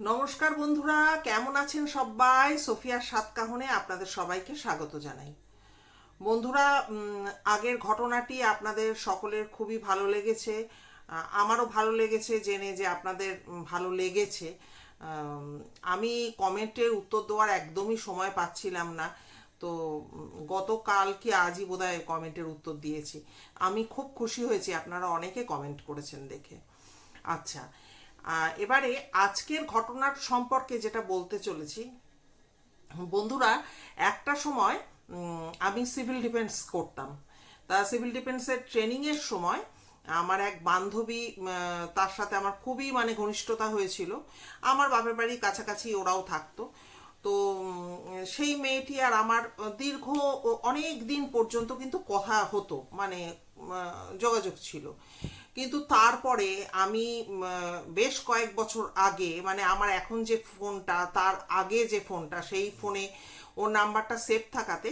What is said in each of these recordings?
নমস্কার বন্ধুরা, কেমন আছেন সবাই? সোফিয়ার সাত কাহনে আপনাদের সবাইকে স্বাগত জানাই। বন্ধুরা আগের ঘটনাটি আপনাদের সকলের খুবই ভালো লেগেছে। আমারও ভালো লেগেছে জেনে যে আপনাদের ভালো লেগেছে। আমি কমেন্টের উত্তর দেওয়ার একদমই সময় পাচ্ছিলাম না। তো গতকাল কি আজই বোধহয় কমেন্টের উত্তর দিয়েছি। আমি খুব খুশি হয়েছি, আপনারা অনেকে কমেন্ট করেছেন দেখে। আচ্ছা এবারে আজকের ঘটনার সম্পর্কে যেটা বলতে চলেছি, বন্ধুরা, একটা সময় আমি সিভিল ডিফেন্স করতাম। তা সিভিল ডিফেন্সের ট্রেনিংয়ের সময় আমার এক বান্ধবী তার সাথে আমার খুবই মানে ঘনিষ্ঠতা হয়েছিল। আমার বাপের বাড়ির কাছাকাছি ওরাও থাকতো। তো সেই মেয়েটি আর আমার দীর্ঘ অনেক দিন পর্যন্ত কিন্তু কথা হতো মানে যোগাযোগ ছিল। কিন্তু তারপরে আমি বেশ কয়েক বছর আগে মানে আমার এখন যে ফোনটা, তার আগে যে ফোনটা, সেই ফোনে ওর নাম্বারটা সেভ থাকাতে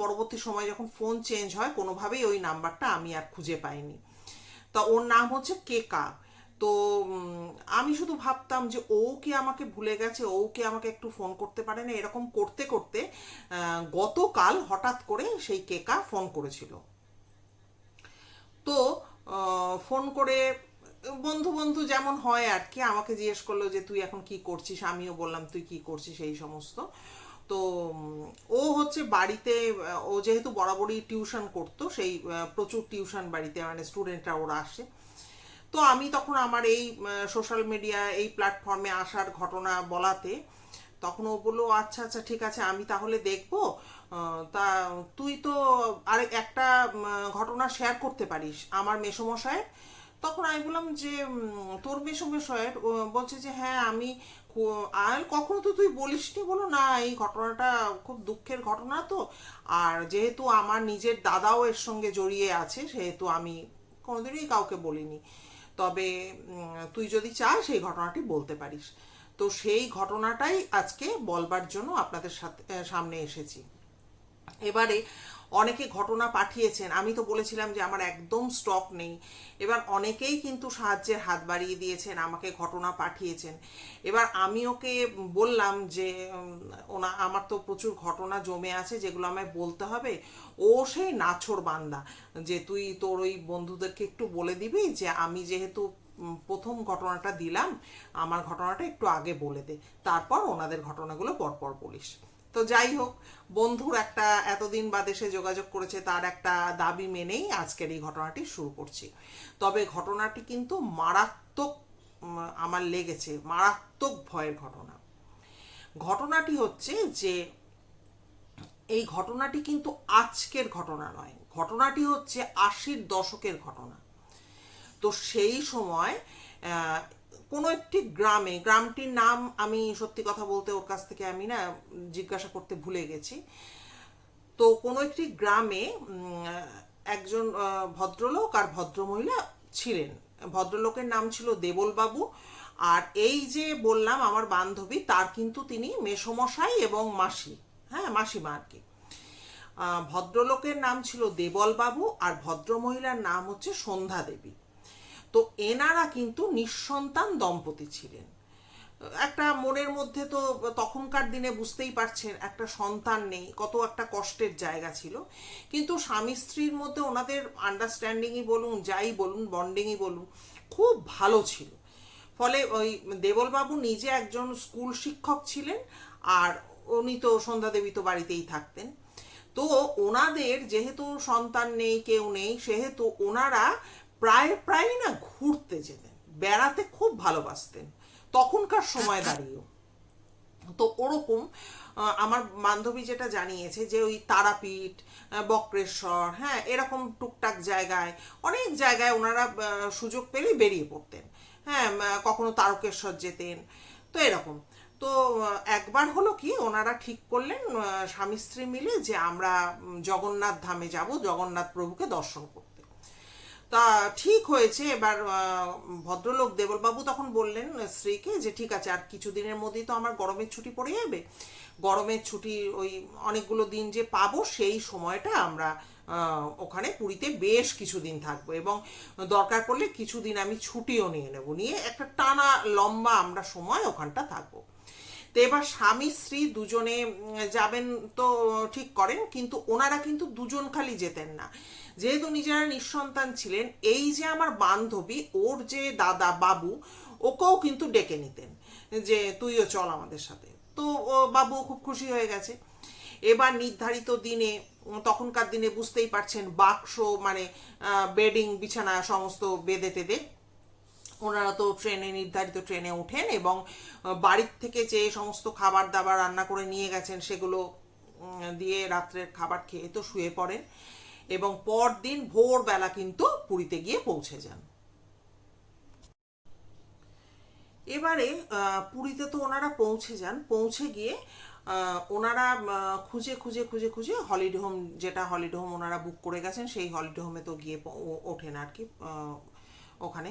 পরবর্তী সময় যখন ফোন চেঞ্জ হয়, কোনোভাবেই ওই নাম্বারটা আমি আর খুঁজে পাইনি। তা ওর নাম হচ্ছে কেকা। তো আমি শুধু ভাবতাম যে ও কি আমাকে ভুলে গেছে, ও কি আমাকে একটু ফোন করতে পারে না, এরকম করতে করতে গতকাল হঠাৎ করে সেই কেকা ফোন করেছিল। তো ফোন করে বন্ধু বন্ধু যেমন হয় আর কি, আমাকে জিজ্ঞেস করল যে তুই এখন কি করছিস? আমিও বললাম, তুই কি করছিস? এই সমস্ত। তো ও হচ্ছে বাড়িতে ও যেহেতু বরাবরই টিউশন করতো, সেই প্রচুর টিউশন বাড়িতে মানে স্টুডেন্টরা ওরা আসে। তো আমি তখন আমার এই সোশ্যাল মিডিয়া এই প্ল্যাটফর্মে আসার ঘটনা বলাতে তখন ও বলল আচ্ছা আচ্ছা ঠিক আছে, আমি তাহলে দেখব। তা তুই তো আরেক একটা ঘটনা শেয়ার করতে পারিস আমার মেসমশায়ের। তখন আমি বললাম যে তোর মেসমশায়ের বলছে যে হ্যাঁ আমি আর কখনো তো তুই বলিসনি? বলো না, এই ঘটনাটা খুব দুঃখের ঘটনা তো। আর যেহেতু আমার নিজের দাদাও এর সঙ্গে জড়িয়ে আছে, সেহেতু আমি কোনোদিনই কাউকে বলিনি। তবে তুই যদি চাস সেই ঘটনাটি বলতে পারিস। তো সেই ঘটনাটাই আজকে বলবার জন্য আপনাদের সাথে সামনে এসেছি। এবারে অনেকে ঘটনা পাঠিয়েছেন। আমি তো বলেছিলাম যে আমার একদম স্টক নেই। এবার অনেকেই কিন্তু সাহায্যের হাত বাড়িয়ে দিয়েছেন, আমাকে ঘটনা পাঠিয়েছেন। এবার আমি ওকে বললাম যে ওনা, আমার তো প্রচুর ঘটনা জমে আছে, যেগুলো আমায় বলতে হবে। ও সেই নাছর বান্দা যে, তুই তোর ওই বন্ধুদেরকে একটু বলে দিবি যে, আমি যেহেতু প্রথম ঘটনাটা দিলাম, আমার ঘটনাটা একটু আগে বলে দে। তারপর ওনাদের ঘটনাগুলো পরপর বলিস। তো যাই হোক, বন্ধুর একটা এতদিন বাদে সে যোগাযোগ করেছে, তার একটা দাবি মেনেই আজকের এই ঘটনাটি শুরু করছি। তবে ঘটনাটি কিন্তু মারাত্মক আমার লেগেছে, মারাত্মক ভয়ের ঘটনা। ঘটনাটি হচ্ছে যে, এই ঘটনাটি কিন্তু আজকের ঘটনা নয়। ঘটনাটি হচ্ছে আশির দশকের ঘটনা। তো সেই সময় কোনো একটি গ্রামে, গ্রামটির নাম আমি সত্যি কথা বলতে ওর কাছ থেকে আমি না জিজ্ঞাসা করতে ভুলে গেছি। তো কোনো একটি গ্রামে একজন ভদ্রলোক আর ভদ্রমহিলা ছিলেন। ভদ্রলোকের নাম ছিল দেবলবাবু। আর এই যে বললাম আমার বান্ধবী, তার কিন্তু তিনি মেসমশাই এবং মাসি হ্যাঁ মাসিমা আর কি। ভদ্রলোকের নাম ছিল দেবলবাবু আর ভদ্রমহিলার নাম হচ্ছে সন্ধ্যা দেবী তো এনারা কিন্তু নিঃসন্তান দম্পতি ছিলেন। একটা মনের মধ্যে তো তখনকার দিনে বুঝতেই পারছেন, একটা সন্তান নেই, কত একটা কষ্টের জায়গা ছিল। কিন্তু স্বামী স্ত্রীর মধ্যে ওনাদের আন্ডারস্ট্যান্ডিংই বলুন, যাই বলুন বন্ডিংই বলুন, খুব ভালো ছিল। ফলে ওই দেবলবাবু নিজে একজন স্কুল শিক্ষক ছিলেন আর উনি তো সন্ধ্যা দেবী তো বাড়িতেই থাকতেন। তো ওনাদের যেহেতু সন্তান নেই, কেউ নেই, সেহেতু ওনারা প্রায় প্রায় না ঘুরতে যেতেন, বেড়াতে খুব ভালোবাসতেন। তখনকার সময় দাঁড়িয়েও। তো ওরকম আমার বান্ধবী যেটা জানিয়েছে যে ওই তারাপীঠ বক্রেশ্বর হ্যাঁ এরকম টুকটাক জায়গায়, অনেক জায়গায় ওনারা সুযোগ পেলেই বেরিয়ে পড়তেন। হ্যাঁ কখনো তারকেশ্বর যেতেন, তো এরকম। তো একবার হলো কি, ওনারা ঠিক করলেন স্বামী স্ত্রী মিলে যে আমরা জগন্নাথ ধামে যাব, জগন্নাথ প্রভুকে দর্শন করতে। তা ঠিক হয়েছে। এবার ভদ্রলোক দেবলবাবু তখন বললেন, স্ত্রীকে যে ঠিক আছে, আর কিছুদিনের মধ্যেই তো আমার গরমের ছুটি পড়ে যাবে। গরমের ছুটি ওই অনেকগুলো দিন যে পাবো, সেই সময়টা আমরা ওখানে পুরীতে বেশ কিছুদিন থাকব এবং দরকার পড়লে কিছুদিন আমি ছুটিও নিয়ে নেব। নিয়ে একটা টানা লম্বা আমরা সময় ওখানটা থাকব। তো এবার স্বামী, স্ত্রী দুজনে যাবেন তো ঠিক করেন, কিন্তু ওনারা কিন্তু দুজন খালি যেতেন না। যেহেতু নিজেরা নিঃসন্তান ছিলেন, এই যে আমার বান্ধবী, ওর যে দাদা, বাবু, ওকেও কিন্তু ডেকে নিতেন, যে তুইও চল আমাদের সাথে। তো বাবু খুব খুশি হয়ে গেছে। এবার নির্ধারিত দিনে, তখনকার দিনে বুঝতেই পারছেন, বাক্স মানে বেডিং, বিছানা, সমস্ত বেঁধে টেঁধে ওনারা তো ট্রেনে, নির্ধারিত ট্রেনে ওঠেন এবং বাড়ির থেকে যে সমস্ত খাবার দাবার রান্না করে নিয়ে গেছেন, সেগুলো দিয়ে রাত্রের খাবার খেয়ে তো শুয়ে পড়েন এবং পরদিন ভোরবেলা কিন্তু পুরীতে গিয়ে পৌঁছে যান। এবারে পুরীতে তো ওনারা পৌঁছে যান। পৌঁছে গিয়ে ওনারা খুঁজে খুঁজে খুঁজে খুঁজে হলিডে হোম, যেটা হলিডে হোম ওনারা বুক করে গেছেন, সেই হলিডে হোমে তো গিয়ে ওঠেন আর কি। ওখানে।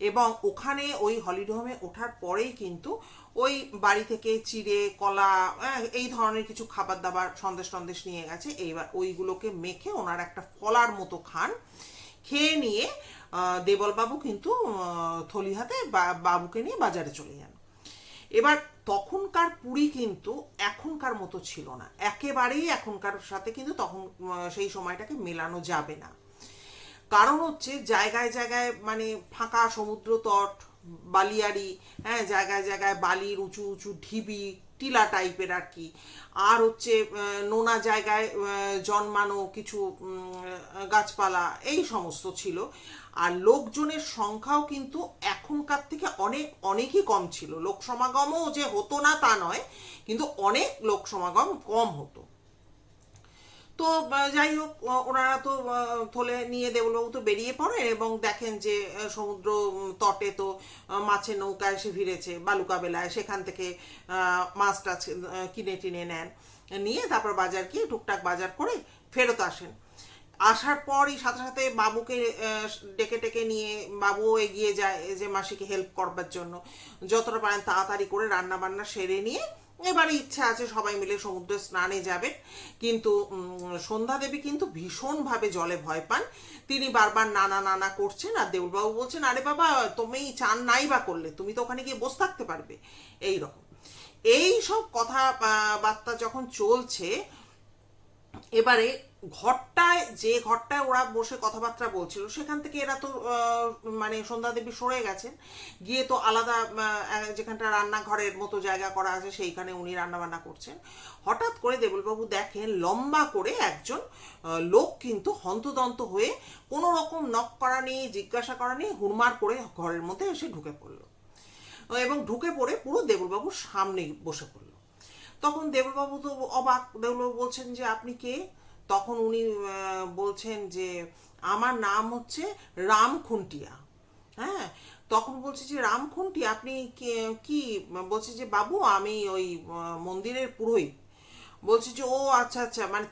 এবং ওখানে ওই হলিডে হোমে ওঠার পরেই কিন্তু ওই বাড়ি থেকে চিড়ে কলা আহ, এই ধরনের কিছু খাবার দাবার সন্দেশ টন্দেশ নিয়ে গেছে। এইবার ওইগুলোকে মেখে ওনার একটা ফলার মতো খান। খেয়ে নিয়ে দেবলবাবু কিন্তু থলি হাতে বাবুকে নিয়ে বাজারে চলে যান। এবার তখনকার পুরী কিন্তু এখনকার মতো ছিল না। একেবারেই এখনকার সাথে কিন্তু তখন সেই সময়টাকে মেলানো যাবে না। কারণ হচ্ছে জায়গায় জায়গায় মানে ফাঁকা সমুদ্র তট, বালিয়াড়ি হ্যাঁ জায়গায় জায়গায় বালির উঁচু উঁচু ঢিবি, টিলা টাইপের আর কি। আর হচ্ছে নোনা জায়গায় জন্মানো কিছু গাছপালা, এই সমস্ত ছিল। আর লোকজনের সংখ্যাও কিন্তু এখনকার থেকে অনেক, অনেকই কম ছিল। লোক সমাগমও যে হতো না তা নয়, কিন্তু অনেক লোক সমাগম কম হতো। তো যাই হোক ওনারা তো থলে নিয়ে দেবলবাবু তো বেরিয়ে পড়েন এবং দেখেন যে সমুদ্র তটে তো মাছের নৌকা এসে ভিড়েছে, বালুকা বেলায়। সেখান থেকে মাছ টাছ কিনে টিনে নেন। নিয়ে তারপর বাজার গিয়ে টুকটাক বাজার করে ফেরত আসেন। আসার পরই সাথে সাথে বাবুকে ডেকে টেকে নিয়ে বাবুও এগিয়ে যায় যে, মাসিকে হেল্প করবার জন্য। যতটা পারেন তাড়াতাড়ি করে রান্না বান্না সেরে নিয়ে এবারে ইচ্ছা আছে সবাই মিলে সমুদ্রে স্নানে যাবে। কিন্তু সন্ধ্যা দেবী কিন্তু ভীষণভাবে জলে ভয় পান। তিনি বারবার নানা নানা করছেন আর দেউলবাবু বলছেন, আরে বাবা, তুমি চান নাই বা করলে, তুমি তো ওখানে গিয়ে বসে থাকতে পারবে। এই রকম। এই সব কথা বার্তা যখন চলছে, এবারে ঘরটায়, যে ঘরটায় ওরা বসে কথাবার্তা বলছিল, সেখান থেকে এরা তো মানে সন্ধ্যা দেবী সরে গেছেন। গিয়ে তো আলাদা যেখানটা রান্নাঘরের মতো জায়গা করা আছে, সেইখানে উনি রান্না বান্না করছেন। হঠাৎ করে দেবলবাবু দেখেন লম্বা করে একজন লোক কিন্তু হন্তদন্ত হয়ে কোনো রকম নখ করা নেই, জিজ্ঞাসা করা নেই, হুড়মার করে ঘরের মধ্যে এসে ঢুকে পড়ল। এবং ঢুকে পড়ে পুরো দেবলবাবুর সামনে বসে পড়ল। তখন দেবলবাবু তো অবাক, দেবলবাবু বলছেন যে, আপনি কে? তখন উনি বলছেন যে আমার নাম হচ্ছে রাম খুন্টিয়া। হ্যাঁ? তখন বলছে যে রাম খুন্টি আপনি কে- বলছে যে বাবু আমি ওই মন্দিরের পুরোহিত। বলছি যে ও আচ্ছা আচ্ছা মানে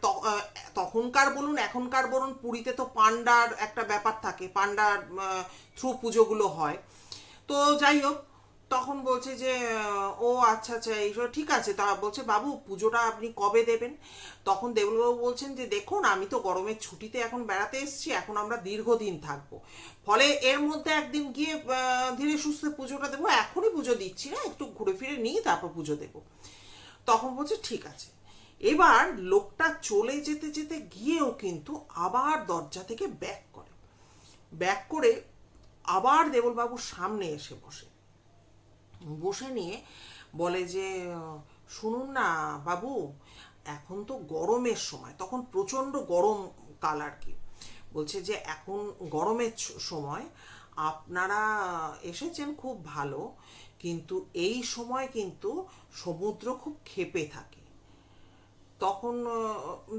তখনকার বলুন, এখনকার বলুন, পুরীতে তো পান্ডার একটা ব্যাপার থাকে পান্ডার থ্রু পুজোগুলো হয়। তো যাই হোক তখন বলছে যে, ও আচ্ছা আচ্ছা এইসব ঠিক আছে। তা বলছে, বাবু, পুজোটা আপনি কবে দেবেন? তখন দেবলবাবু বলছেন যে, দেখুন, আমি তো গরমের ছুটিতে এখন বেড়াতে এসেছি, এখন আমরা দীর্ঘদিন থাকব। ফলে এর মধ্যে একদিন গিয়ে ধীরে সুস্থে পুজোটা দেবো, এখনই পুজো দিচ্ছি না একটু ঘুরে ফিরে নিয়ে তারপর পুজো দেবো। তখন বলছে, ঠিক আছে। এবার লোকটা চলে যেতে যেতে গিয়েও কিন্তু আবার দরজা থেকে ব্যাক করে। ব্যাক করে আবার দেবলবাবুর সামনে এসে বসে। বসে নিয়ে বলে যে, শুনুন না বাবু, এখন তো গরমের সময়, তখন প্রচণ্ড গরম কাল আর কি। বলছে যে, এখন গরমের সময়, আপনারা এসেছেন খুব ভালো, কিন্তু এই সময় কিন্তু সমুদ্র খুব খেপে থাকে। তখন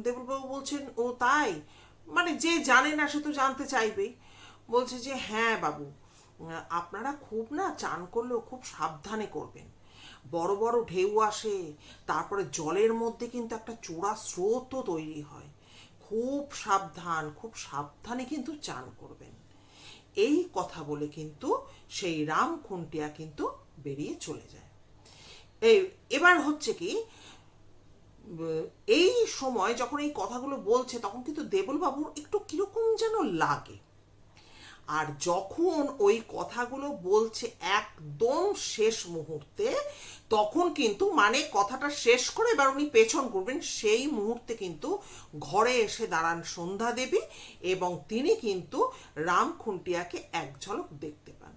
দেবলবাবু বলছেন, ও তাই? মানে যে জানে না সে তো জানতে চাইবেই। বলছে যে হ্যাঁ বাবু আপনারা খুব না চান করলেও খুব সাবধানে করবেন। বড় বড় ঢেউ আসে, তারপরে জলের মধ্যে কিন্তু একটা চোরা স্রোতও তৈরি হয়। খুব সাবধান, খুব সাবধানে কিন্তু চান করবেন। এই কথা বলে কিন্তু সেই রাম খুন্টিয়া কিন্তু বেরিয়ে চলে যায়। এই এবার হচ্ছে কি, এই সময় যখন এই কথাগুলো বলছে, তখন কিন্তু দেবল বাবুর একটু কীরকম যেন লাগে। আর যখন ওই কথাগুলো বলছে একদম শেষ মুহূর্তে, তখন কিন্তু মানে কথাটা শেষ করে এবার উনি পেছন করবেন সেই মুহূর্তে কিন্তু ঘরে এসে দাঁড়ান সন্ধ্যা দেবী এবং তিনি কিন্তু রাম খুন্টিয়াকে এক ঝলক দেখতে পান।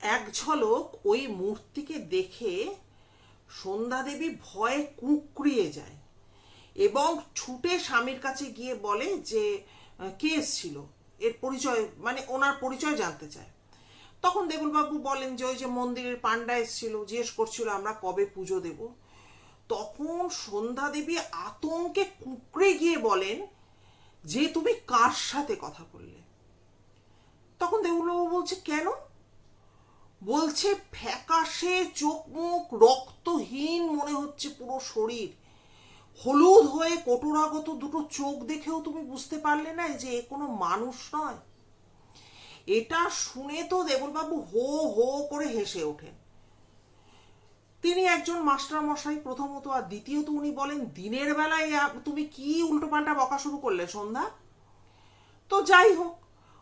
এক ঝলক ওই মূর্তিকে দেখে সন্ধ্যা দেবী ভয়ে কুঁকড়িয়ে যায় এবং ছুটে স্বামীর কাছে গিয়ে বলে যে কে এসছিল এর পরিচয় মানে ওনার পরিচয় জানতে চায়। তখন দেবুলবাবু বলেন যে, ওই যে মন্দিরের পান্ডা এসছিল, জিজ্ঞেস করছিল, আমরা কবে পুজো দেব? তখন সন্ধ্যা দেবী আতঙ্কে কুঁকড়ে গিয়ে বলেন, যে তুমি কার সাথে কথা বললে? তখন দেবুলবাবু বলছে, কেন? বলছে, ফ্যাকাশে চোখ মুখ রক্তহীন মনে হচ্ছে পুরো শরীর। হলুদ হয়ে কটোরাগত দুটো চোখ দেখেও তুমি বুঝতে পারলে না যে এ কোনো মানুষ নয়। এটা শুনে তো দেবলবাবু হো হো করে হেসে ওঠেন। তিনি একজন মাস্টার মশাই প্রথমত আর দ্বিতীয়ত উনি বলেন, দিনের বেলায় তুমি কি উল্টোপাল্টা বকা শুরু করলে সন্ধ্যা? তো যাই হোক,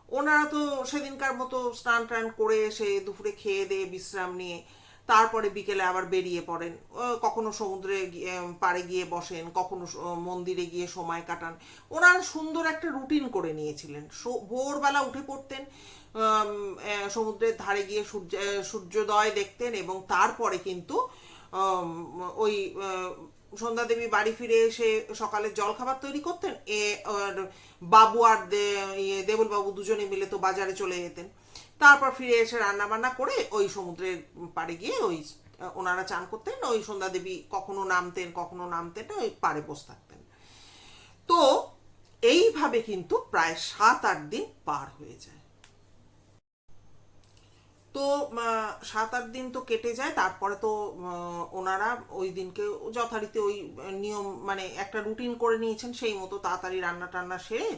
ওনারা তো সেদিনকার মতো স্নান টান করে এসে দুপুরে খেয়ে দিয়ে বিশ্রাম নিয়ে তারপরে বিকেলে আবার বেরিয়ে পড়েন। কখনো সমুদ্রে পাড়ে গিয়ে বসেন, কখনো মন্দিরে গিয়ে সময় কাটান। ওনার সুন্দর একটা রুটিন করে নিয়েছিলেন। ভোরবেলা উঠে পড়তেন সমুদ্রের ধারে গিয়ে সূর্য সূর্যোদয় দেখতেন এবং তারপরে কিন্তু ওই সন্ধ্যা দেবী বাড়ি ফিরে এসে সকালে জলখাবার তৈরি করতেন। এ বাবু আর ইয়ে দেবল বাবু দুজনে মিলে তো বাজারে চলে যেতেন। তারপর ফিরে এসে রান্না বান্না করে ওই সমুদ্রের পাড়ে গিয়ে ওই, ওনারা চান করতেন, ওই সন্ধ্যা দেবী কখনো নামতেন কখনো নামতেন, ওই পাড়ে বসে থাকতেন। তো এইভাবে কিন্তু প্রায় সাত, আট দিন পার হয়ে যায়। তো সাত, আট দিন তো কেটে যায়, তারপরে তো ওনারা ওই দিনকে যথারীতি ওই নিয়ম মানে একটা রুটিন করে নিয়েছেন, সেই মতো তাড়াতাড়ি রান্না টান্না সেরে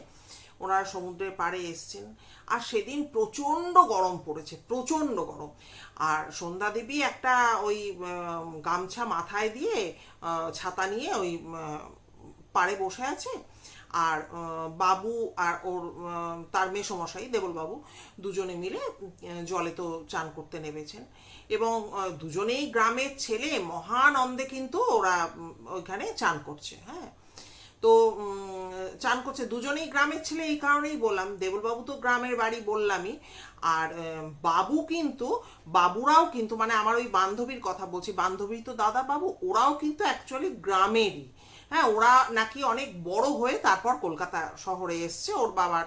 ওনারা সমুদ্রের পাড়ে এসছেন। আর সেদিন প্রচণ্ড গরম পড়েছে, প্রচণ্ড গরম। আর সন্ধ্যা দেবী একটা ওই গামছা মাথায় দিয়ে ছাতা নিয়ে ওই পাড়ে বসে আছে। আর বাবু আর ওর তার মেসমশাই দেবল বাবু দুজনে মিলে জলে তো চান করতে নেমেছেন। এবং দুজনেই গ্রামের ছেলে, মহানন্দে কিন্তু ওরা ওইখানে চান করছে হ্যাঁ। তো চান করছে দুজনেই গ্রামের ছেলে, এই কারণেই বললাম। দেবলবাবু তো গ্রামের বাড়ি বললামই। আর বাবু কিন্তু, বাবুরাও কিন্তু মানে আমার ওই বান্ধবীর কথা বলছি, বান্ধবী তো দাদা বাবু ওরাও কিন্তু অ্যাকচুয়ালি গ্রামেরই। হ্যাঁ ওরা নাকি অনেক বড় হয়ে তারপর কলকাতা শহরে এসছে, ওর বাবার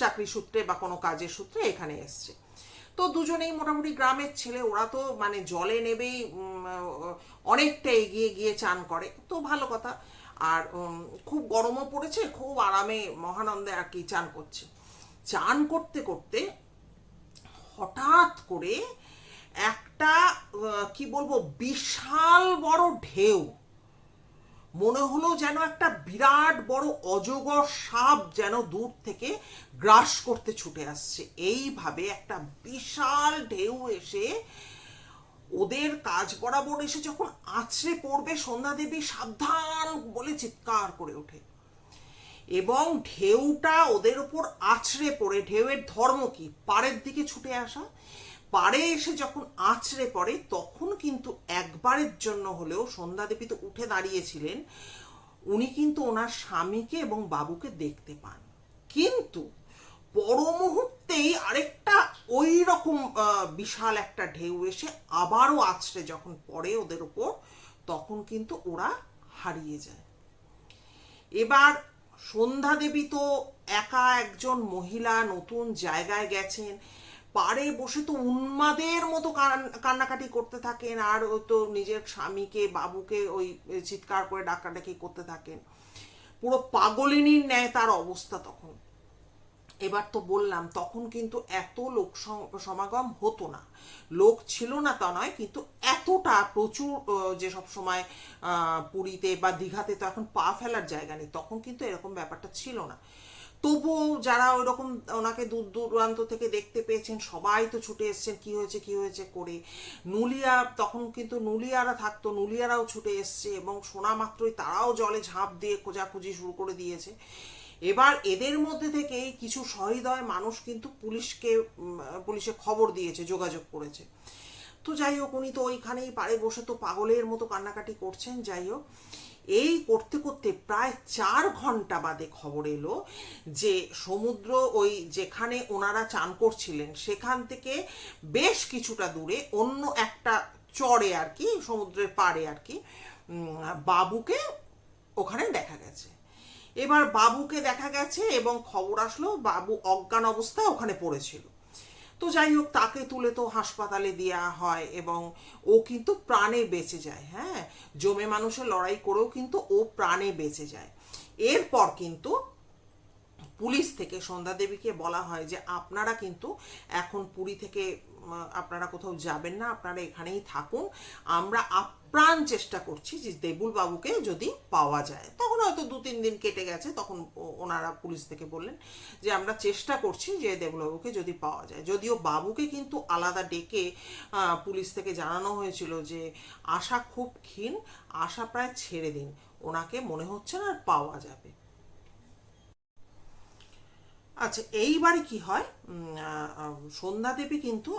চাকরি সূত্রে বা কোনো কাজের সূত্রে এখানে এসছে। তো দুজনেই মোটামুটি গ্রামের ছেলে, ওরা তো মানে জলে নেবেই অনেকটা এগিয়ে গিয়ে চান করে। তো ভালো কথা। আর খুব গরমও পড়েছে, খুব আরামে মহানন্দে আর কি চান করছে। চান করতে করতে হঠাৎ করে একটা কি বলব, বিশাল বড় ঢেউ, মনে হলো যেন একটা বিরাট বড় অজগর সাপ যেন দূর থেকে গ্রাস করতে ছুটে আসছে। এইভাবে একটা বিশাল ঢেউ এসে ওদের কাজ বরাবর এসে যখন আছড়ে পড়বে সন্ধ্যা দেবী সাবধান বলে চিৎকার করে ওঠে। এবং ঢেউটা ওদের উপর আছড়ে পড়ে। ঢেউয়ের ধর্ম কি? পাড়ের দিকে ছুটে আসা। পাড়ে এসে যখন আছড়ে পড়ে, তখন কিন্তু একবারের জন্য হলেও সন্ধ্যা দেবী তো উঠে দাঁড়িয়েছিলেন, উনি কিন্তু ওনার স্বামীকে এবং বাবুকে দেখতে পান। কিন্তু পর মুহূর্তেই আরেকটা ওই রকম বিশাল একটা ঢেউ এসে আবারও আছড়ে যখন পড়ে ওদের ওপর, তখন কিন্তু ওরা হারিয়ে যায়। এবার সন্ধ্যা দেবী তো একা একজন মহিলা নতুন জায়গায় গেছেন পাড়ে বসে তো উন্মাদের মতো কান- কান্নাকাটি করতে থাকেন, আর ও তো নিজের স্বামীকে, বাবুকে ওই চিৎকার করে ডাকাডাকি করতে থাকেন। পুরো পাগলিনীর ন্যায় তার অবস্থা তখন। এবার তো বললাম, তখন কিন্তু এত লোক সমাগম হতো না। লোক ছিল না তা নয়, কিন্তু এতটা প্রচুর যে সব সময় পুরীতে বা দীঘাতে তো এখন পা ফেলার জায়গা নেই, তখন কিন্তু এরকম ব্যাপারটা ছিল না। তবুও যারা ওই রকম ওনাকে দূর দূরান্ত থেকে দেখতে পেয়েছেন, সবাই তো ছুটে এসছেন, কি হয়েছে কি হয়েছে করে। নুলিয়া, তখন কিন্তু নুলিয়ারা থাকতো, নুলিয়ারাও ছুটে এসছে এবং শোনা মাত্রই তারাও জলে ঝাঁপ দিয়ে খোঁজাখুঁজি শুরু করে দিয়েছে। এবার এদের মধ্যে থেকে কিছু সহৃদয় মানুষ কিন্তু পুলিশকে পুলিশে খবর দিয়েছে, যোগাযোগ করেছে। তো যাই হোক, উনি তো ওইখানেই পাড়ে বসে তো পাগলের মতো কান্নাকাটি করছেন, যাই হোক। এই করতে করতে প্রায় চার ঘণ্টা বাদে খবর এলো যে সমুদ্র ওই যেখানে ওনারা চান করছিলেন, সেখান থেকে বেশ কিছুটা দূরে অন্য একটা চড়ে আর কি, সমুদ্রের পাড়ে আর কি বাবুকে ওখানে দেখা গেছে। এবার বাবুকে দেখা গেছে এবং খবর আসলো বাবু অজ্ঞান অবস্থায় ওখানে পড়েছিল। তো যাই হোক, তাকে তুলে তো হাসপাতালে দেওয়া হয় এবং ও কিন্তু প্রাণে বেঁচে যায় হ্যাঁ? জমে মানুষের লড়াই করেও কিন্তু ও প্রাণে বেঁচে যায়। এরপর কিন্তু পুলিশ থেকে সন্ধ্যা দেবীকে বলা হয় যে, আপনারা কিন্তু এখন পুরী থেকে আপনারা কোথাও যাবেন না, আপনারা এখানেই থাকুন। আমরা আপ্রাণ চেষ্টা করছি যে দেবুল বাবুকে যদি পাওয়া যায়। তখন হয়তো দু তিন দিন কেটে গেছে, তখন ওনারা পুলিশ থেকে বললেন যে আমরা চেষ্টা করছি যে দেবুল বাবুকে যদি পাওয়া যায়। যদিও বাবুকে কিন্তু আলাদা ডেকে পুলিশ থেকে জানানো হয়েছিল যে আশা খুব ক্ষীণ, আশা প্রায় ছেড়ে দিন, ওনাকে মনে হচ্ছে না আর পাওয়া যাবে। আচ্ছা এইবারে কি হয়? সন্ধ্যা দেবী কিন্তু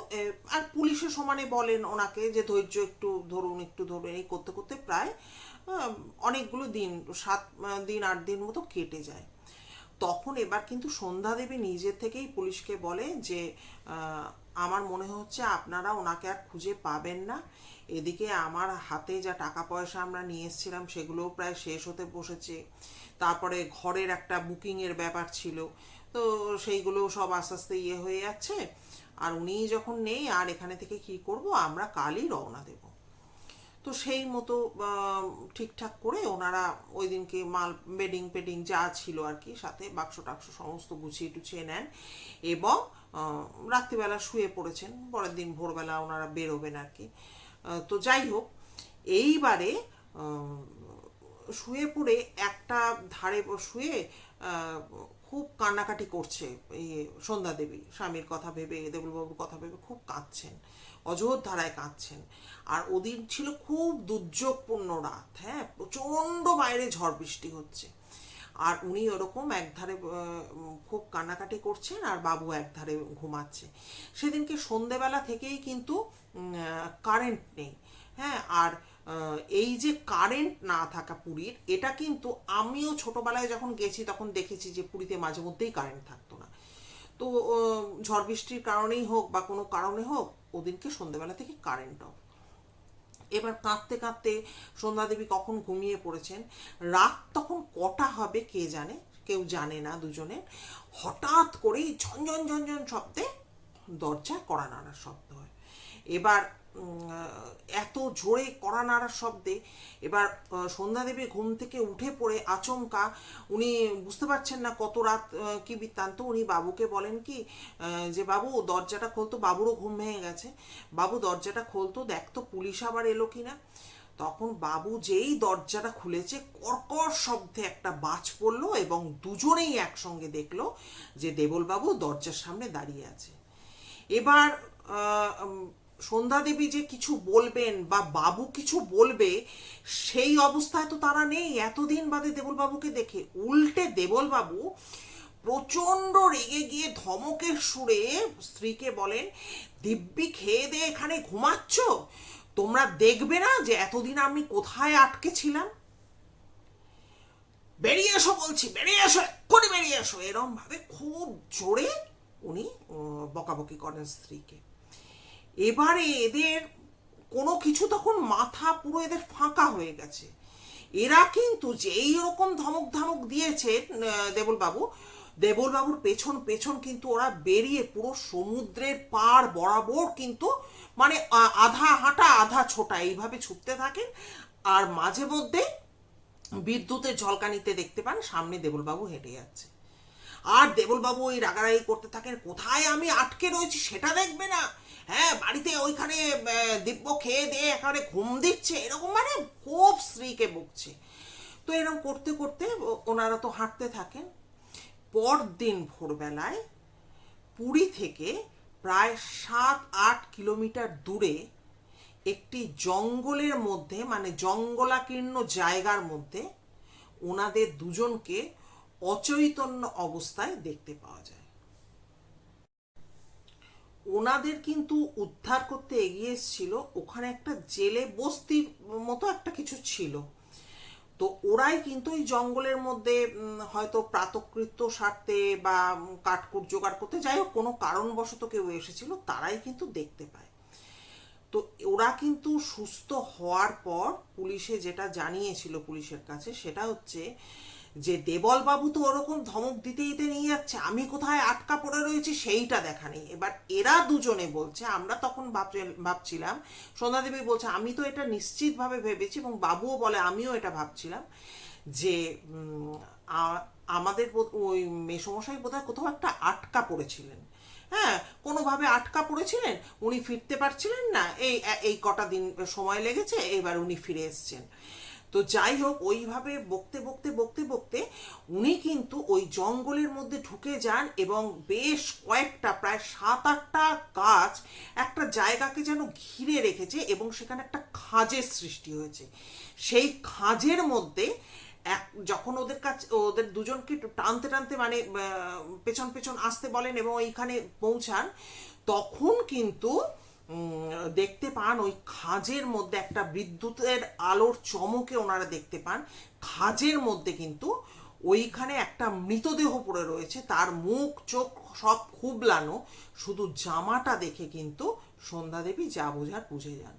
আর পুলিশের সমানে বলেন ওনাকে যে ধৈর্য একটু ধরুন একটু ধরুন, এই করতে করতে প্রায় অনেকগুলো দিন, সাত দিন, আট দিন মতো কেটে যায়। তখন এবার কিন্তু সন্ধ্যা দেবী নিজের থেকেই পুলিশকে বলে যে আমার মনে হচ্ছে আপনারা ওনাকে আর খুঁজে পাবেন না। এদিকে আমার হাতে যা টাকা পয়সা আমরা নিয়ে এসেছিলাম, সেগুলোও প্রায় শেষ হতে বসেছে। তারপরে ঘরের একটা বুকিংয়ের ব্যাপার ছিল। তো সেইগুলো সব আস্তে আস্তে ইয়ে হয়ে যাচ্ছে। আর উনি যখন নেই, আর এখানে থেকে কি করব? আমরা কালই রওনা দেব। তো সেই মতো ঠিকঠাক করে ওনারা ওই দিনকে মাল বেডিং পেডিং যা ছিল আর কি, সাথে বাক্স টাক্স সমস্ত গুছিয়ে টুছিয়ে নেন এবং রাত্রিবেলা শুয়ে পড়েছেন। পরের দিন ভোরবেলা ওনারা বেরোবেন আর কি। তো যাই হোক, এইবারে শুয়ে পড়ে একটা ধারে শুয়ে খুব কান্নাকাটি করছে এই সন্ধ্যা দেবী। স্বামীর কথা ভেবে, দেবুলবাবুর কথা ভেবে খুব কাঁদছেন। অযোধ্য ধারায় কাঁদছেন। আর ওদিন ছিল খুব দুর্যোগপূর্ণ রাত হ্যাঁ? প্রচণ্ড বাইরে ঝড় বৃষ্টি হচ্ছে। আর উনি ওরকম একধারে খুব কান্নাকাটি করছেন আর বাবু একধারে ঘুমাচ্ছে। সেদিনকে সন্ধেবেলা থেকেই কিন্তু কারেন্ট নেই হ্যাঁ? আর এই যে কারেন্ট না থাকা পুরীর এটা কিন্তু আমিও ছোটবেলায় যখন গেছি তখন দেখেছি যে পুরীতে মাঝে মধ্যেই কারেন্ট থাকতো না। তো ঝড় বৃষ্টির কারণেই হোক বা কোনো কারণে হোক, ওদিনকে সন্ধেবেলা থেকে কারেন্ট অফ এবার কাঁদতে কাঁদতে সন্ধ্যাদেবী কখন ঘুমিয়ে পড়েছেন? রাত তখন কটা হবে কে জানে? কেউ জানে না দুজনের হঠাৎ করেই ঝনঝন ঝনঝন শব্দে দরজা কড়া নাড়ার শব্দ হয়। এবার এত জোরে কড়া নাড়ার শব্দে এবার সন্ধ্যাদেবী ঘুম থেকে উঠে পড়ে আচমকা, উনি বুঝতে পারছেন না কত রাত কি বৃত্তান্ত, উনি বাবুকে বলেন কি যে বাবু, দরজাটা খোলতো বাবুরও ঘুম ভেঙে গেছে। বাবু, দরজাটা খোলতো দেখ তো, পুলিশ আবার এলো কি না তখন বাবু যেই দরজাটা খুলেছে কর্কর শব্দে একটা বাজ পড়ল এবং দুজনেই একসঙ্গে দেখল যে দেবলবাবু দরজার সামনে দাঁড়িয়ে আছে। এবার আহ, উম, সন্ধ্যা দেবী যে কিছু বলবেন বা বাবু কিছু বলবে সেই অবস্থায় তো তারা নেই। এতদিন বাদে দেবলবাবুকে দেখে উল্টে দেবলবাবু প্রচণ্ড রেগে গিয়ে ধমকের সুরে স্ত্রীকে বলেন দিব্যি খেয়ে দে এখানে ঘুমাচ্ছ? তোমরা দেখবে না যে এতদিন আমি কোথায় আটকে ছিলাম? বেরিয়ে এসো বলছি বেরিয়ে এসো এক্ষুনি বেরিয়ে এসো। এরম ভাবে খুব জোরে উনি বকাবকি করেন স্ত্রীকে। এবারে এদের কোনো কিছু তখন মাথা পুরো এদের ফাঁকা হয়ে গেছে। এরা কিন্তু যেই রকম ধমক ধমক দিয়েছে দেবলবাবু, দেবলবাবুর পেছন পেছন কিন্তু ওরা বেরিয়ে পুরো সমুদ্রের পার বরাবর কিন্তু মানে আধা হাঁটা, আধা ছোটা এইভাবে ছুটতে থাকেন। আর মাঝে মধ্যে বিদ্যুতের ঝলকানিতে দেখতে পান, সামনে দেবলবাবু হেঁটে যাচ্ছে। আর দেবলবাবু ওই রাগারাগি করতে থাকেন, কোথায় আমি আটকে রয়েছি সেটা দেখবে না। হ্যাঁ বাড়িতে ওইখানে দিব্য খেয়ে দিয়ে একেবারে ঘুম দিচ্ছে, এরকম মানে খুব স্ত্রীকে বকছে তো এরকম করতে করতে ওনারা তো হাঁটতে থাকেন। পরদিন ভোরবেলায় পুরী থেকে প্রায় সাত, আট কিলোমিটার দূরে একটি জঙ্গলের মধ্যে মানে জঙ্গলাকীর্ণ জায়গার মধ্যে ওনাদের দুজনকে অচৈতন্য অবস্থায় দেখতে পাওয়া যায়। ওনাদের কিন্তু উদ্ধার করতে এগিয়ে এসেছিল, ওখানে একটা জেলে বস্তির মতো একটা কিছু ছিল। তো ওরাই কিন্তু ওই জঙ্গলের মধ্যে হয়তো প্রাতকৃত্য সারতে বা কাঠকুট জোগাড় করতে, যাই হোক, কোনো কারণবশত কেউ এসেছিল, তারাই কিন্তু দেখতে পায়। তো ওরা কিন্তু সুস্থ হওয়ার পর পুলিশে যেটা জানিয়েছিল পুলিশের কাছে, সেটা হচ্ছে যে দেবল বাবু তো ওরকম ধমক দিতে দিতে নিয়ে যাচ্ছে, আমি কোথায় আটকা পড়ে রয়েছি সেইটা দেখা নেই। এবার এরা দুজনে বলছে, আমরা তখন ভাবছি- ভাবছিলাম, সন্ধ্যাদেবী বলছে, আমি তো এটা নিশ্চিতভাবে ভেবেছি এবং বাবুও বলে আমিও এটা ভাবছিলাম যে আমাদের ওই মেসমশাই বোধহয় কোথাও একটা আটকা পড়েছিলেন। হ্যাঁ কোনোভাবে আটকা পড়েছিলেন, উনি ফিরতে পারছিলেন না, এই এই কটা দিন সময় লেগেছে, এবার উনি ফিরে এসছেন। তো যাই হোক, ওইভাবে বকতে বকতে বকতে বকতে উনি কিন্তু ওই জঙ্গলের মধ্যে ঢুকে যান এবং বেশ কয়েকটা, প্রায় সাত আটটা গাছ একটা জায়গাকে যেন ঘিরে রেখেছে এবং সেখানে একটা খাঁজের সৃষ্টি হয়েছে। সেই খাঁজের মধ্যে এক, যখন ওদের কাছে, ওদের দুজনকে টানতে টানতে মানে পেছন পেছন আসতে বলেন এবং ওইখানে পৌঁছান, তখন কিন্তু দেখতে পান, ওই খাঁজের মধ্যে একটা বিদ্যুতের আলোর চমকে ওনারা দেখতে পান। খাঁজের মধ্যে কিন্তু ওইখানে একটা মৃতদেহ পড়ে রয়েছে, তার মুখ, চোখ সব খুবলানো। শুধু জামাটা দেখে কিন্তু সন্ধ্যাদেবী যা বোঝার বুঝে যান।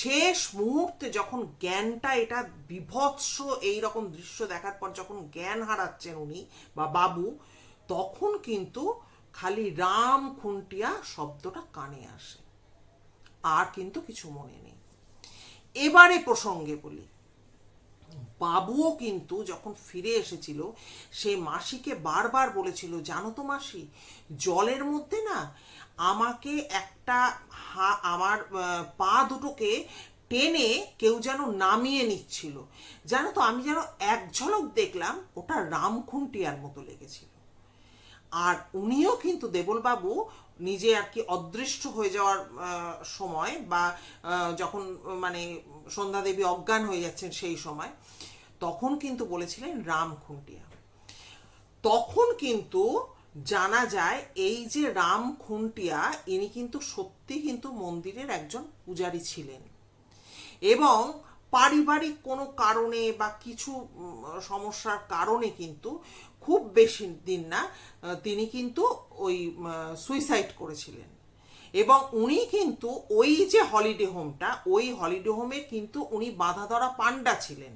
শেষ মুহূর্তে যখন জ্ঞানটা, এটা বিভৎস এই রকম দৃশ্য দেখার পর যখন জ্ঞান হারাচ্ছেন উনি বা বাবু, তখন কিন্তু খালি রাম খুন্টিয়া শব্দটা কানে আসে। আর কিন্তু কিছু মনে নেই। এবারে প্রসঙ্গে বলি, বাবুও কিন্তু যখন ফিরে এসেছিল, সে মাসিকে বারবার বলেছিল, জানো তো মাসি, জলের মধ্যে না আমাকে একটা হা, আমার পা দুটোকে টেনে কেউ যেন নামিয়ে নিচ্ছিল। জানো তো, আমি যেন এক ঝলক দেখলাম, ওটা রামখুন্টিয়ার মতো লেগেছিল। আর উনিও কিন্তু দেবলবাবু নিজে আর কি অদৃষ্ট হয়ে যাওয়ার সময় বা যখন মানে সন্ধ্যা দেবী অজ্ঞান হয়ে যাচ্ছেন সেই সময়, তখন কিন্তু বলেছিলেন রাম খুন্টিয়া। তখন কিন্তু জানা যায় এই যে রাম খুন্টিয়া, ইনি কিন্তু সত্যি কিন্তু মন্দিরের একজন পূজারী ছিলেন। এবং পারিবারিক কোনো কারণে বা কিছু সমস্যার কারণে কিন্তু খুব বেশি দিন না তিনি কিন্তু ওই সুইসাইড করেছিলেন। এবং উনি কিন্তু ওই যে হলিডে হোমটা ওই হলিডে হোমে কিন্তু উনি বাঁধা ধরা পান্ডা ছিলেন।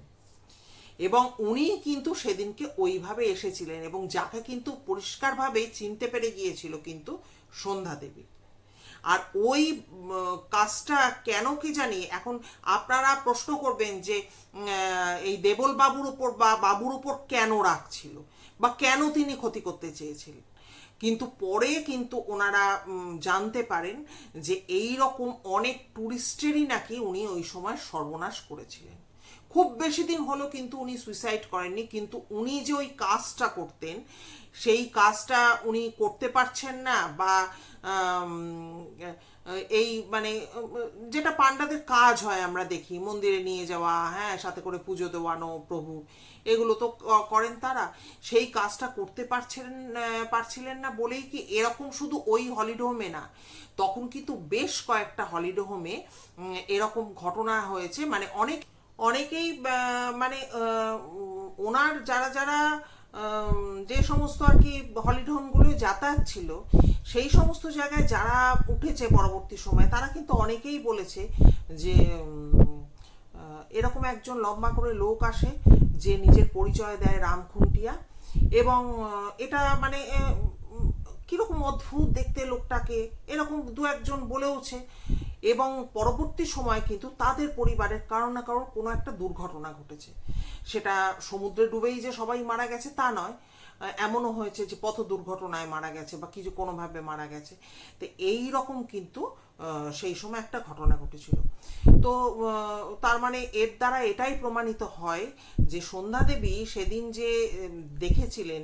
এবং উনি কিন্তু সেদিনকে ওইভাবে এসেছিলেন এবং যাকে কিন্তু পরিষ্কারভাবে চিনতে পেরে গিয়েছিল কিন্তু সন্ধ্যা দেবী। আর ওই কাজটা কেন কি জানি? এখন আপনারা প্রশ্ন করবেন যে এই দেবল বাবুর উপর বা বাবুর উপর কেন রাখছিল বা কেন তিনি ক্ষতি করতে চেয়েছিলেন? কিন্তু পরে কিন্তু ওনারা জানতে পারেন যে এই রকম অনেক টুরিস্টেরই নাকি উনি ওই সময় সর্বনাশ করেছিলেন। খুব বেশি দিন হলো কিন্তু উনি সুইসাইড করেননি, কিন্তু উনি যে ওই কাজটা করতেন, সেই কাজটা উনি করতে পারছেন না বা এই মানে যেটা পান্ডাদের কাজ হয় আমরা দেখি, মন্দিরে নিয়ে যাওয়া হ্যাঁ সাথে করে পুজো দেওয়ানো, প্রভু, এগুলো তো করেন তারা। সেই কাজটা করতে পারছিলেন পারছিলেন না বলেই কি এরকম শুধু ওই হলিডে হোমে না, তখন কিন্তু বেশ কয়েকটা হলিডে হোমে এরকম ঘটনা হয়েছে। মানে অনেক অনেকেই মানে ওনার যারা যারা যে সমস্ত আর কি হলিডে হোমগুলো যাতায়াত ছিল, সেই সমস্ত জায়গায় যারা উঠেছে পরবর্তী সময়, তারা কিন্তু অনেকেই বলেছে যে এরকম একজন লম্বা করে লোক আসে যে নিজের পরিচয় দেয় রামখুন্টিয়া এবং এটা মানে কীরকম অদ্ভুত দেখতে লোকটাকে, এরকম দু একজন বলেওছে। এবং পরবর্তী সময় কিন্তু তাদের পরিবারের কারও না কারোর কোনো একটা দুর্ঘটনা ঘটেছে। সেটা সমুদ্রে ডুবেই যে সবাই মারা গেছে তা নয়। এমনও হয়েছে যে পথ দুর্ঘটনায় মারা গেছে বা কিছু কোনোভাবে মারা গেছে। তো এই রকম কিন্তু সেই সময় একটা ঘটনা ঘটেছিল। তো তার মানে এর দ্বারা এটাই প্রমাণিত হয় যে সন্ধ্যা দেবী সেদিন যে দেখেছিলেন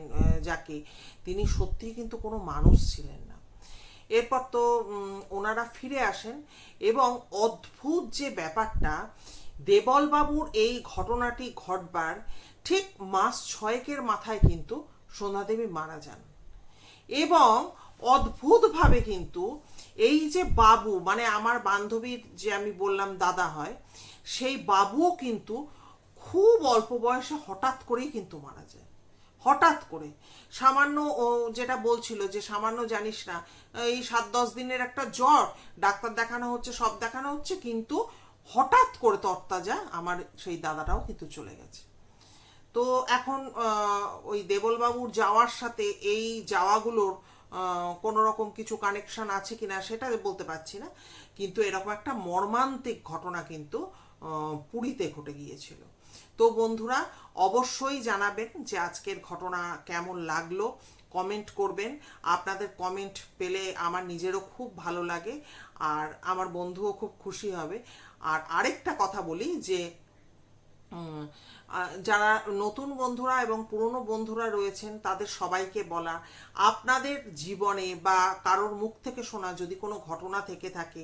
যাকে, তিনি সত্যি কিন্তু কোনো মানুষ ছিলেন না। এরপর তো ওনারা ফিরে আসেন এবং অদ্ভুত যে ব্যাপারটা, দেবলবাবুর এই ঘটনাটি ঘটবার ঠিক মাস ছয়েকের মাথায় কিন্তু সন্ধ্যাদেবী মারা যান। এবং অদ্ভুতভাবে কিন্তু এই যে বাবু মানে আমার বান্ধবীর যে আমি বললাম দাদা হয়, সেই বাবুও কিন্তু খুব অল্প বয়সে হঠাৎ করেই কিন্তু মারা যায়। হঠাৎ করে। সামান্য যেটা বলছিল যে সামান্য জানিস না, এই সাত দশ দিনের একটা জ্বর, ডাক্তার দেখানো হচ্ছে, সব দেখানো হচ্ছে, কিন্তু হঠাৎ করে তরতাজা আমার সেই দাদাটাও কিন্তু চলে গেছে। তো এখন ওই দেবলবাবুর যাওয়ার সাথে এই যাওয়াগুলোর কোনো রকম কিছু কানেকশন আছে কিনা সেটা বলতে পারছি না, কিন্তু এরকম একটা মর্মান্তিক ঘটনা কিন্তু পুরীতে ঘটে গিয়েছিল। তো বন্ধুরা, অবশ্যই জানাবেন যে আজকের ঘটনা কেমন লাগল। কমেন্ট করবেন। আপনাদের কমেন্ট পেলে আমার নিজেরও খুব ভালো লাগে আর আমার বন্ধুও খুব খুশি হবে। আর আরেকটা কথা বলি যে যারা নতুন বন্ধুরা এবং পুরনো বন্ধুরা রয়েছেন, তাদের সবাইকে বলা, আপনাদের জীবনে বা কারোর মুখ থেকে শোনা যদি কোনো ঘটনা থেকে থাকে,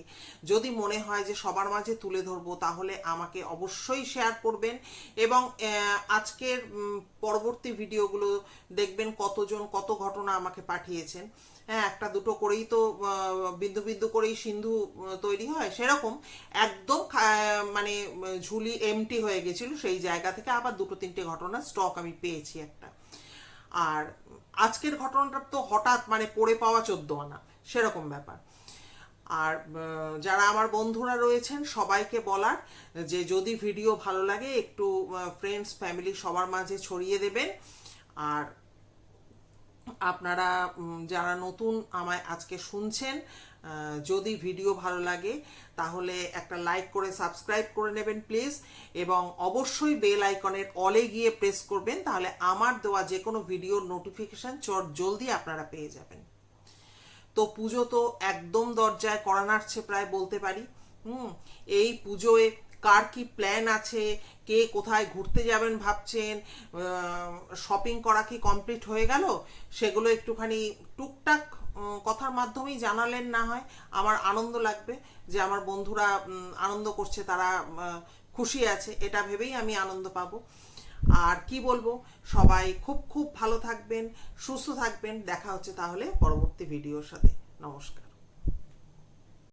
যদি মনে হয় যে সবার মাঝে তুলে ধরবো, তাহলে আমাকে অবশ্যই শেয়ার করবেন এবং আজকের পরবর্তী ভিডিওগুলো দেখবেন কতজন কত ঘটনা আমাকে পাঠিয়েছেন। হ্যাঁ একটা দুটো করেই তো বিন্দু বিন্দু করেই সিন্ধু তৈরি হয়। সেরকম একদম মানে ঝুলি এমটি হয়ে গেছিল সেই জায়গা থেকে। আবার দুটো তিনটে ঘটনা স্টক আমি পেয়েছি একটা। আর আজকের ঘটনাটা তো হঠাৎ মানে পড়ে পাওয়া চোদ্দ আনা, সেরকম ব্যাপার। আর যারা আমার বন্ধুরা রয়েছেন, সবাইকে বলার যে যদি ভিডিও ভালো লাগে, একটু ফ্রেন্ডস ফ্যামিলি সবার মাঝে ছড়িয়ে দেবেন। আর আপনারা যারা নতুন আমায় আজকে শুনছেন যদি ভিডিও ভালো লাগে, তাহলে একটা লাইক করে, সাবস্ক্রাইব করে নেবেন প্লিজ, এবং অবশ্যই বেল আইকনের অলে গিয়ে প্রেস করবেন, তাহলে আমার দেওয়া যে কোনো ভিডিওর নোটিফিকেশন চট জলদি আপনারা পেয়ে যাবেন। তো পুজো তো একদম দরজায় করা নাড়ছে প্রায় বলতে পারি। হুম, এই পুজোয় কার কি প্ল্যান আছে, কে কোথায় ঘুরতে যাবেন ভাবছেন শপিং করা কি কমপ্লিট হয়ে গেল? সেগুলো একটুখানি টুকটাক কথার মাধ্যমেই জানালেন না হয়। আমার আনন্দ লাগবে যে আমার বন্ধুরা আনন্দ করছে, তারা খুশি আছে, এটা ভেবেই আমি আনন্দ পাবো। আর কি বলব, সবাই খুব খুব ভালো থাকবেন, সুস্থ থাকবেন। দেখা হচ্ছে তাহলে পরবর্তী ভিডিওর সাথে। নমস্কার।